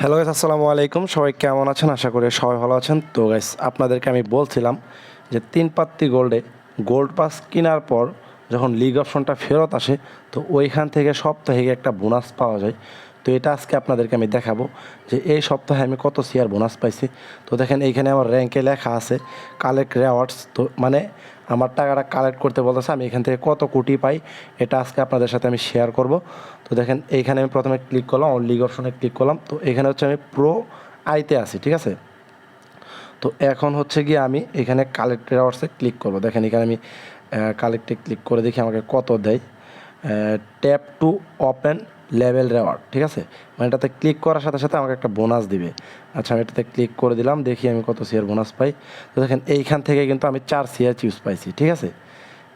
Hello guys আসসালামু আলাইকুম। সবাই কেমন আছেন? আশা করি সবাই ভালো আছেন। তো গাইস আপনাদেরকে আমি বলছিলাম যে তিন পাত্তি গোল্ডে গোল্ড পাস কেনার পর যখন লিগ অপশনটা ফেরত আসে, তো ওইখান থেকে সপ্তাহে একটা বোনাস পাওয়া যায়। তো এটা আজকে আপনাদেরকে আমি দেখাবো যে এই সপ্তাহে আমি কত শেয়ার বোনাস পাইছি। তো দেখেন এইখানে আমার র্যাঙ্কে লেখা আছে কালেক্ট রেওয়ার্ডস তো মানে আমার টাকাটা কালেক্ট করতে বলতেছে, আমি এখান থেকে কত কোটি পাই এটা আজকে আপনাদের সাথে আমি শেয়ার করব। তো দেখেন এইখানে আমি প্রথমে ক্লিক করলাম লিগ অপশনে ক্লিক করলাম। তো এখানে হচ্ছে আমি প্রো আইতে আছি, ঠিক আছে? তো এখন হচ্ছে গিয়ে আমি এখানে কালেক্ট রেওয়ার্ডসে ক্লিক করব। দেখেন এখানে আমি কালেক্টে ক্লিক করে দেখি আমাকে কত দেয়। Tap to open level reward, ঠিক আছে? মানে এটাতে ক্লিক করার সাথে সাথে আমাকে একটা বোনাস দিবে। আচ্ছা আমি এটাতে ক্লিক করে দিলাম, দেখি আমি কত শেয়ার বোনাস পাই। তো দেখেন, এইখান থেকে কিন্তু আমি চার শেয়ার চিপস পাইছি, ঠিক আছে?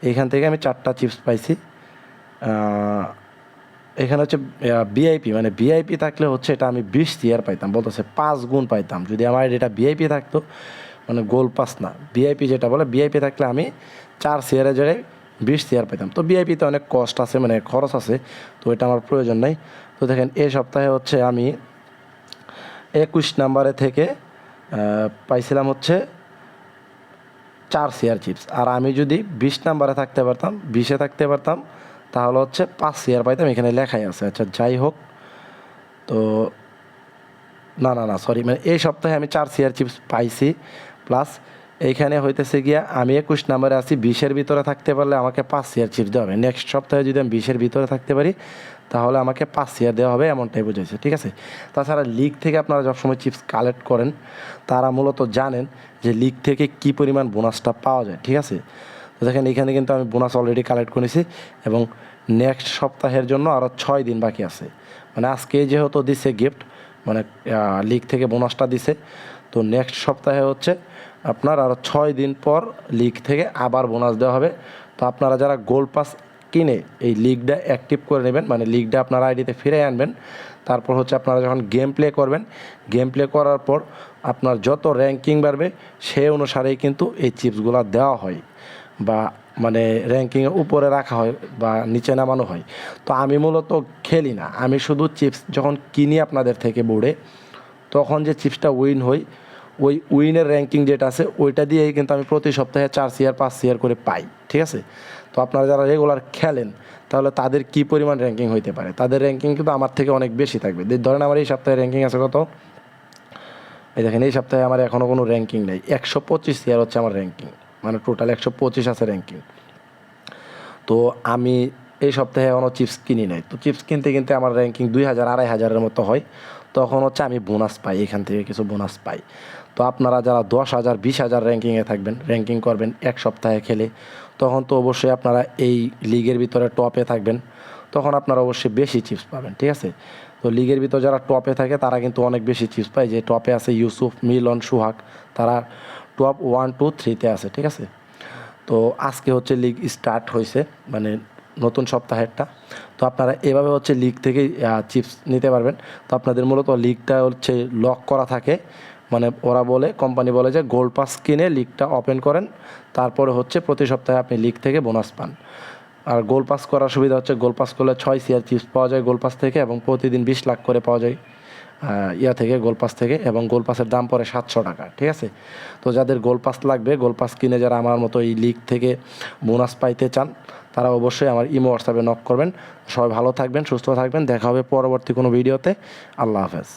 এইখান থেকে আমি চারটা চিপস পাইছি। এখানে হচ্ছে বিআইপি মানে বিআইপি থাকলে হচ্ছে এটা আমি বিশ টিয়ার পাইতাম, বলতেছে পাঁচ গুণ পাইতাম। যদি আমার এটা বিআইপি থাকতো মানে গোল পাস না। বিআইপি যেটা বলে বিআইপি থাকলে আমি চার শেয়ারের জায়গায় বিশ চেয়ার পাইতাম। তো বিআইপিতে অনেক কষ্ট আছে মানে খরচ আছে, তো এটা আমার প্রয়োজন নাই। তো দেখেন, এই সপ্তাহে হচ্ছে আমি একুশ নাম্বারে থেকে পাইছিলাম হচ্ছে চার শেয়ার চিপস আর আমি যদি বিশ নাম্বারে থাকতে পারতাম, বিশে থাকতে পারতাম, তাহলে হচ্ছে পাঁচ শেয়ার পাইতাম, এখানে লেখাই আছে। আচ্ছা যাই হোক, তো না না না সরি মানে এই সপ্তাহে আমি চার শেয়ার চিপস পাইছি প্লাস এইখানে হইতেছে গিয়া, আমি একুশ নাম্বারে আছি, বিশের ভিতরে থাকতে পারলে আমাকে পাঁচ ইয়ার চিপস দেওয়া হবে। নেক্সট সপ্তাহে যদি আমি বিশের ভিতরে থাকতে পারি, তাহলে আমাকে পাঁচ শেয়ার দেওয়া হবে, এমনটাই বুঝেছে ঠিক আছে? তাছাড়া লিগ থেকে আপনারা সবসময় চিপস কালেক্ট করেন, তারা মূলত জানেন যে লিগ থেকে কি পরিমাণ বোনাসটা পাওয়া যায়, ঠিক আছে? তো দেখেন, এখানে কিন্তু আমি বোনাস অলরেডি কালেক্ট করেছি এবং নেক্সট সপ্তাহের জন্য আরও ছয় দিন বাকি আছে। মানে আজকে যেহেতু দিছে গিফট মানে লিগ থেকে বোনাসটা দিছে, তো নেক্সট সপ্তাহে হচ্ছে আপনার আরও ছয় দিন পর লিগ থেকে আবার বোনাস দেওয়া হবে। তো আপনারা যারা গোল পাস কিনে এই লিগটা অ্যাক্টিভ করে নেবেন মানে লিগটা আপনার আইডিতে ফিরে আনবেন, তারপর হচ্ছে আপনারা যখন গেম প্লে করবেন গেম প্লে করার পর আপনার যত র্যাঙ্কিং বাড়বে সেই অনুসারেই কিন্তু এই চিপসগুলো দেওয়া হয় বা মানে র্যাঙ্কিংয়ের উপরে রাখা হয় বা নিচে নামানো হয়। তো আমি মূলত খেলি না। আমি শুধু চিপস যখন কিনি আপনাদের থেকে বোর্ডে তখন যে চিপসটা উইন হই ওই উইনের র্যাঙ্কিং যেটা আছে, ওইটা দিয়েই কিন্তু আমি প্রতি সপ্তাহে চার সিয়ার পাঁচ সিয়ার করে পাই, ঠিক আছে? তো আপনারা যারা রেগুলার খেলেন, তাহলে তাদের কি পরিমাণ র্যাঙ্কিং হইতে পারে? তাদের র্যাঙ্কিং কিন্তু আমার থেকে অনেক বেশি থাকবে। ধরেন আমার এই সপ্তাহে র্যাঙ্কিং আছে কত? এই দেখেন, এই সপ্তাহে আমার এখনও কোনো র্যাঙ্কিং নেই। একশো পঁচিশ ইয়ার হচ্ছে আমার র্যাঙ্কিং মানে টোটাল একশো পঁচিশ আছে র্যাঙ্কিং তো আমি এই সপ্তাহে এখনও চিপস কিনি নাই। তো চিপস কিনতে কিনতে আমার র্যাঙ্কিং দুই হাজার, আড়াই হাজারের মতো হয়। তখন হচ্ছে আমি বোনাস পাই, এখান থেকে কিছু বোনাস পাই। তো আপনারা যারা দশ হাজার, বিশ হাজার র্যাঙ্কিংয়ে থাকবেন র্যাঙ্কিং করবেন এক সপ্তাহে খেলে, তখন তো অবশ্যই আপনারা এই লিগের ভিতরে টপে থাকবেন। তখন আপনারা অবশ্যই বেশি চিপস পাবেন, ঠিক আছে? তো লিগের ভিতর যারা টপে থাকে, তারা কিন্তু অনেক বেশি চিপস পায়। যে টপে আছে ইউসুফ, মিলন, সুহাগ, তারা টপ ওয়ান টু থ্রিতে আছে, ঠিক আছে? তো আজকে হচ্ছে লিগ স্টার্ট হয়েছে মানে নতুন সপ্তাহেরটা। তো আপনারা এভাবে হচ্ছে লিগ থেকে চিপস নিতে পারবেন। তো আপনাদের মূলত লিগটা হচ্ছে লক করা থাকে। মানে ওরা বলে কোম্পানি বলে যে গোল্ড পাস কিনে লিগটা ওপেন করেন। তারপরে হচ্ছে প্রতি সপ্তাহে আপনি লিগ থেকে বোনাস পান। আর গোল পাস করার সুবিধা হচ্ছে গোল পাস করলে ছয় সিয়ার চিপস পাওয়া যায় গোল পাস থেকে এবং প্রতিদিন বিশ লাখ করে পাওয়া যায়। ইয়া থেকে গোলপাস থেকে এবং গোলপাসের দাম পড়ে সাতশো টাকা, ঠিক আছে? তো যাদের গোলপাস লাগবে গোলপাস কিনে যারা আমার মতো এই লিগ থেকে বোনাস পাইতে চান, তারা অবশ্যই আমার ইমো হোয়াটসঅ্যাপে নক করবেন। সবাই ভালো থাকবেন, সুস্থ থাকবেন, দেখা হবে পরবর্তী কোনো ভিডিওতে আল্লাহ হাফেজ।